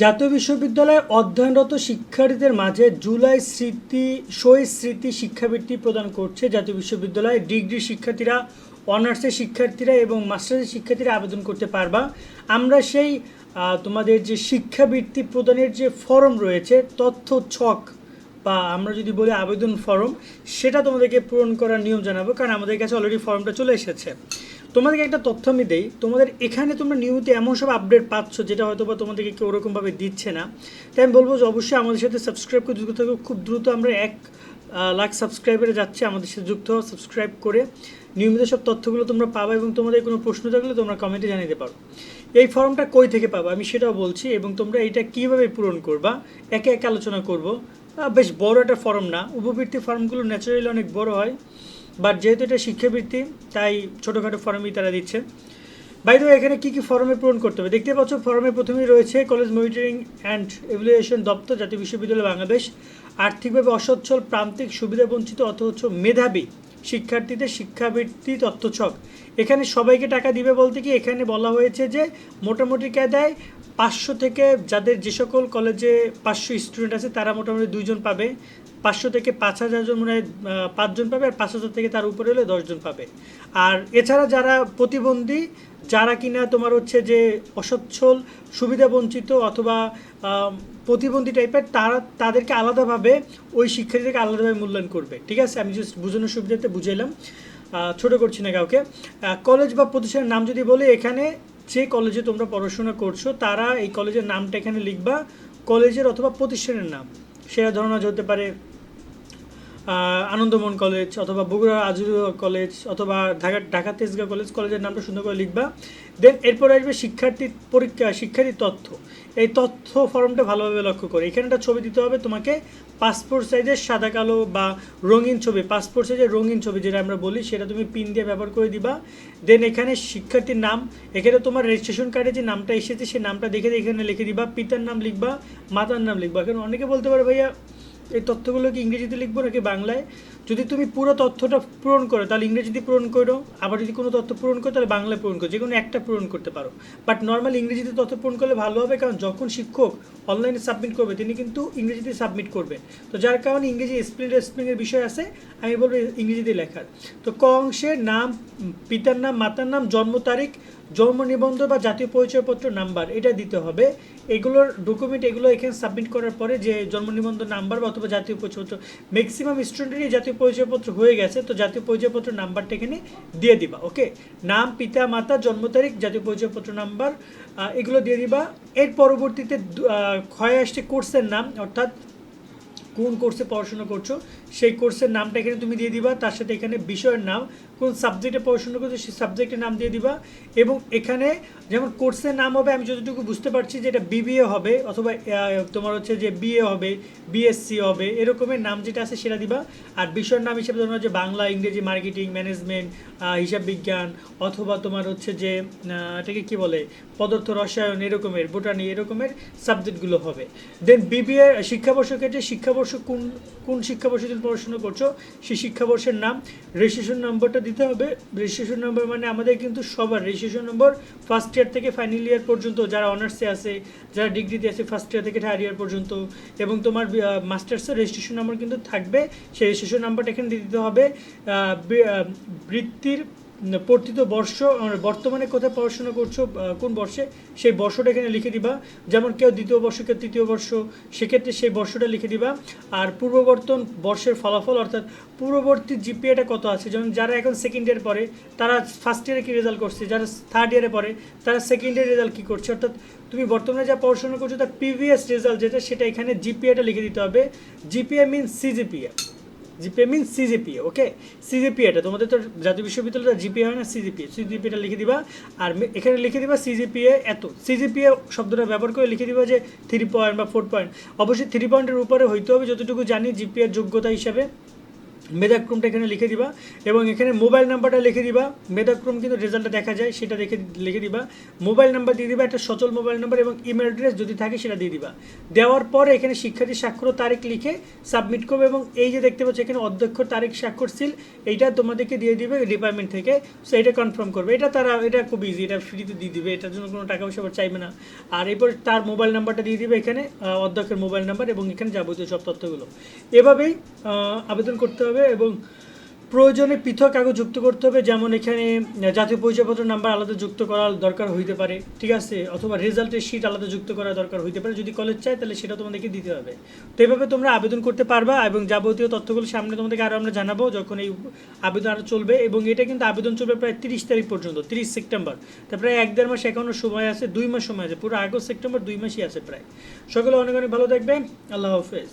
জাতীয় বিশ্ববিদ্যালয়ে অধ্যয়নরত শিক্ষার্থীদের মাঝে জুলাই স্মৃতি শহীদ স্মৃতি শিক্ষাবৃত্তি প্রদান করছে জাতীয় বিশ্ববিদ্যালয়ে। ডিগ্রি শিক্ষার্থীরা, অনার্সের শিক্ষার্থীরা এবং মাস্টার্সের শিক্ষার্থীরা আবেদন করতে পারবা। আমরা সেই তোমাদের যে শিক্ষাবৃত্তি প্রদানের যে ফর্ম রয়েছে, তথ্য ছক বা আমরা যদি বলি আবেদন ফর্ম, সেটা তোমাদেরকে পূরণ করার নিয়ম জানাব, কারণ আমাদের কাছে অলরেডি ফর্মটা চলে এসেছে। তোমাদেরকে একটা তথ্য আমি দেই। তোমাদের এখানে তোমরা নিয়মিত এমন সব আপডেট পাচ্ছ যেটা হয়তো বা তোমাদেরকে কেউ ওরকমভাবে দিচ্ছে না। তাই আমি বলব যে অবশ্যই আমাদের সাথে সাবস্ক্রাইব করে যুক্ত থাকো। খুব দ্রুত আমরা এক লাখ সাবস্ক্রাইবারে যাচ্ছে, আমাদের সাথে যুক্ত হও সাবস্ক্রাইব করে নিয়মিত সব তথ্যগুলো তোমরা পাবা এবং তোমাদের কোনো প্রশ্ন থাকলে তোমরা কমেন্টে জানিয়ে পারো। এই ফর্মটা কই থেকে পাবা? আমি সেটাও বলছি এবং তোমরা এটা কীভাবে পূরণ করবা? একে একে আলোচনা করব। বেশ বড় একটা ফর্ম না। উপবৃত্তি ফর্মগুলো ন্যাচারালি অনেক বড় হয়। বাট যেহেতু এটা শিক্ষাবৃত্তি, তাই ছোটোখাটো ফর্মই তারা দিচ্ছে। বাইরে এখানে কি কি ফর্মে পূরণ করতে হবে? দেখতে পাচ্ছ ফর্মে প্রথমেই রয়েছে কলেজ মনিটরিং অ্যান্ড এভ্যালুয়েশন দপ্তর, জাতীয় বিশ্ববিদ্যালয় বাংলাদেশ। আর্থিকভাবে অসচ্ছল, প্রান্তিক সুবিধা বঞ্চিত অথচ মেধাবী শিক্ষার্থীদের শিক্ষাবৃত্তি তথ্যছক। এখানে সবাইকে টাকা দিবে বলতে কি, এখানে বলা হয়েছে যে মোটামুটি কায়দায় পাঁচশো থেকে যাদের যে সকল কলেজে পাঁচশো স্টুডেন্ট আছে, তারা মোটামুটি দুইজন পাবে। পাঁচশো থেকে পাঁচ হাজার জন মনে হয় পাঁচজন পাবে আর পাঁচ হাজার থেকে তার উপরে হলে দশজন পাবে। আর এছাড়া যারা প্রতিবন্ধী, যারা কিনা তোমার হচ্ছে যে অসচ্ছল, সুবিধা বঞ্চিত অথবা প্রতিবন্ধী টাইপের তারা তাদেরকে আলাদাভাবে, ওই শিক্ষার্থীদেরকে আলাদাভাবে মূল্যায়ন করবে। ঠিক আছে? আমি জাস্ট বোঝানোর সুবিধাতে বুঝাইলাম। ছোট করছি না কাউকে। কলেজ বা প্রতিষ্ঠানের নাম যদি বলি, এখানে যে কলেজে তোমরা পড়াশোনা করছ, তারা এই কলেজের নামটা এখানে লিখবা। কলেজের অথবা প্রতিষ্ঠানের নাম। সেটা ধরনের হতে পারে আহ, আনন্দমোহন কলেজ অথবা বগুড়া আজুর কলেজ অথবা ঢাকা ঢাকা তেজগাঁও কলেজ কলেজের নামটা সুন্দর করে লিখবা। দেন এরপরে আসবে শিক্ষার্থী পরীক্ষা শিক্ষার্থী তথ্য। এই তথ্য ফর্মটা ভালোভাবে লক্ষ্য করে। এখানে একটা ছবি দিতে হবে তোমাকে। পাসপোর্ট সাইজের সাদা কালো বা রঙিন ছবি। পাসপোর্ট সাইজের রঙিন ছবি যেটা আমরা বলি সেটা তুমি পিন দিয়ে ব্যবহার করে দিবা। দেন এখানে শিক্ষার্থীর নাম। এখানে তোমার রেজিস্ট্রেশন কার্ডে যে নামটা এসেছে সেই নামটা দেখে এখানে লিখে দিবা। পিতার নাম লিখবা মাতার নাম লিখবা। এখন অনেকে বলতে পারে ভাইয়া এই তথ্যগুলো কি ইংরেজিতে লিখব নাকি বাংলায়? যদি তুমি পুরো তথ্যটা পূরণ করো, তাহলে ইংরেজিতে পূরণ করো, আবার যদি কোনো তথ্য পূরণ করো, তাহলে বাংলায় পূরণ করো যে কোনো একটা পূরণ করতে পারো। বাট নর্মাল ইংরেজিতে তথ্য পূরণ করলে ভালো হবে, কারণ যখন শিক্ষক অনলাইনে সাবমিট করবে, তিনি কিন্তু ইংরেজিতে সাবমিট করবেন তো যার কারণে ইংরেজি স্পেলিং স্পেলিংয়ের বিষয় আছে, আমি বলব ইংরেজিতে লেখার। তো ক অংশের নাম, পিতার নাম, মাতার নাম, জন্ম তারিখ জন্ম নিবন্ধন বা জাতীয় পরিচয়পত্র নাম্বার, এটা দিতে হবে। এগুলোর ডকুমেন্ট এগুলো এখানে সাবমিট করার পরে যে জন্ম নিবন্ধন নাম্বার বা অথবা জাতীয় পরিচয়পত্র ম্যাক্সিমাম স্টুডেন্টেরই জাতীয় পরিচয়পত্র হয়ে গেছে, তো জাতীয় পরিচয়পত্র নাম্বারটা এখানে দিয়ে দিবা ওকে নাম, পিতা, মাতা, জন্ম তারিখ, জাতীয় পরিচয়পত্র নাম্বার এগুলো দিয়ে দিবা। এর পরবর্তীতে ক্ষয় আসছে কোর্সের নাম, অর্থাৎ কোন কোর্সে পড়াশোনা করছ, সেই কোর্সের নামটা এখানে তুমি দিয়ে দিবা, তার সাথে এখানে বিষয়ের নাম, কোন সাবজেক্টে পড়াশোনা করছ সেই সাবজেক্টের নাম দিয়ে দিবা এবং এখানে যেমন কোর্সের নাম হবে, আমি যতটুকু বুঝতে পারছি যে এটা বিবিএ হবে অথবা তোমার হচ্ছে যে বিএ হবে বিএসসি হবে, এরকমের নাম যেটা আছে সেটা দিবা। আর বিষয়ের নাম হিসেবে ধরো যে বাংলা, ইংরেজি মার্কেটিং ম্যানেজমেন্ট হিসাব বিজ্ঞান অথবা তোমার হচ্ছে যে এটাকে কি বলে? পদার্থ, রসায়ন, এরকমের বোটানি এরকমের সাবজেক্টগুলো হবে। দেন বিবিএ শিক্ষাবর্ষ ক্ষেত্রে শিক্ষাবর্ষ কোন কোন শিক্ষাবর্ষে তুমি পড়াশোনা করছ? সেই শিক্ষাবর্ষের নাম রেজিস্ট্রেশন নম্বরটা দিতে হবে। রেজিস্ট্রেশন নম্বর মানে আমাদের কিন্তু সবার রেজিস্ট্রেশন নম্বর ফার্স্ট ইয়ার থেকে ফাইনাল ইয়ার পর্যন্ত যারা অনার্সে আছে, যারা ডিগ্রিতে আছে ফার্স্ট ইয়ার থেকে থার্ড ইয়ার পর্যন্ত এবং তোমার মাস্টার্সের রেজিস্ট্রেশন নাম্বার কিন্তু থাকবে। সেই রেজিস্ট্রেশন নাম্বারটা এখানে দিতে হবে। বৃত্তির পঠিত বর্ষ বর্তমানে কোথায় পড়াশোনা করছ কোন বর্ষে, সেই বর্ষটা এখানে লিখে দিবা। যেমন কেউ দ্বিতীয় বর্ষ, কেউ তৃতীয় বর্ষ, সেক্ষেত্রে সেই বর্ষটা লিখে দিবা। আর পূর্ববর্তন বর্ষের ফলাফল, অর্থাৎ পূর্ববর্তী জিপিএটা কত আছে? যেমন যারা এখন সেকেন্ড ইয়ার পড়ে, তারা ফার্স্ট ইয়ারে কী রেজাল্ট করছে? যারা থার্ড ইয়ারে পড়ে, তারা সেকেন্ড ইয়ার রেজাল্ট কী করছে? অর্থাৎ তুমি বর্তমানে যা পড়াশোনা করছ, তার প্রিভিয়াস রেজাল্ট যেটা, সেটা এখানে জিপিএটা লিখে দিতে হবে। GPA means CGPA GPA mean CGPA okay সিজিপিএটা তোমাদের তো জাতীয় বিশ্ববিদ্যালয়টা জিপিএ হয় না সিজিপিএ সিজিপিএটা লিখে দিবা, আর এখানে লিখে দিবা সিজিপিএ এত। সিজিপিএ শব্দটা ব্যবহার করে লিখে দিবা যে থ্রি পয়েন্ট বা ফোর পয়েন্ট অবশ্যই থ্রি পয়েন্টের উপরে হইতে হবে, যতটুকু জানি জিপিএর যোগ্যতা হিসাবে। মেধাক্রমটা এখানে লিখে দিবা এবং এখানে মোবাইল নাম্বারটা লিখে দিবা। মেধাক্রম কিন্তু রেজাল্টটা দেখা যায়, সেটা দেখে লিখে দিবা। মোবাইল নাম্বার দিয়ে দিবা, একটা সচল মোবাইল নাম্বার এবং ইমেল অ্যাড্রেস যদি থাকে সেটা দিয়ে দিবা। দেওয়ার পরে এখানে শিক্ষার্থী স্বাক্ষর তারিখ লিখে সাবমিট করবে এবং এই যে দেখতে পাচ্ছ এখানে অধ্যক্ষ, তারিখ, স্বাক্ষর সিল, এইটা তোমাদেরকে দিয়ে দিবে ডিপার্টমেন্ট থেকে। সো এটা কনফার্ম করবে। এটা তারা এটা খুব ইজি এটা ফ্রিতে দিয়ে দিবে। এটার জন্য কোনো টাকা পয়সা চাইবে না। আর এরপর তার মোবাইল নাম্বারটা দিয়ে দিবে এখানে অধ্যক্ষের মোবাইল নাম্বার এবং এখানে যাবতীয় সব তথ্যগুলো। এভাবেই আবেদন করতে হবে। এবং প্রয়োজনে পৃথক কাগজ যুক্ত করতে হবে। যেমন এখানে জাতীয় পরিচয়পত্র নাম্বার আলাদা যুক্ত করার দরকার হইতে পারে, ঠিক আছে? অথবা রেজাল্টের শিট আলাদা যুক্ত করার দরকার হইতে পারে। যদি কলেজ চায়, তাহলে সেটা তোমাদেরকে দিতে হবে। তো এভাবে তোমরা আবেদন করতে পারবা এবং যাবতীয় তথ্যগুলো সামনে তোমাদেরকে আরও আমরা জানাব যখন এই আবেদন আরও চলবে। এবং এটা কিন্তু আবেদন চলবে প্রায় তিরিশ তারিখ পর্যন্ত, তিরিশ সেপ্টেম্বর। তারপরে এক দেড় মাস এখনও সময় আছে, দুই মাস সময় আছে, পুরো আগস্ট, সেপ্টেম্বর দুই মাসই আছে প্রায়। সকলে অনেক অনেক ভালো থাকবে আল্লাহ হাফেজ।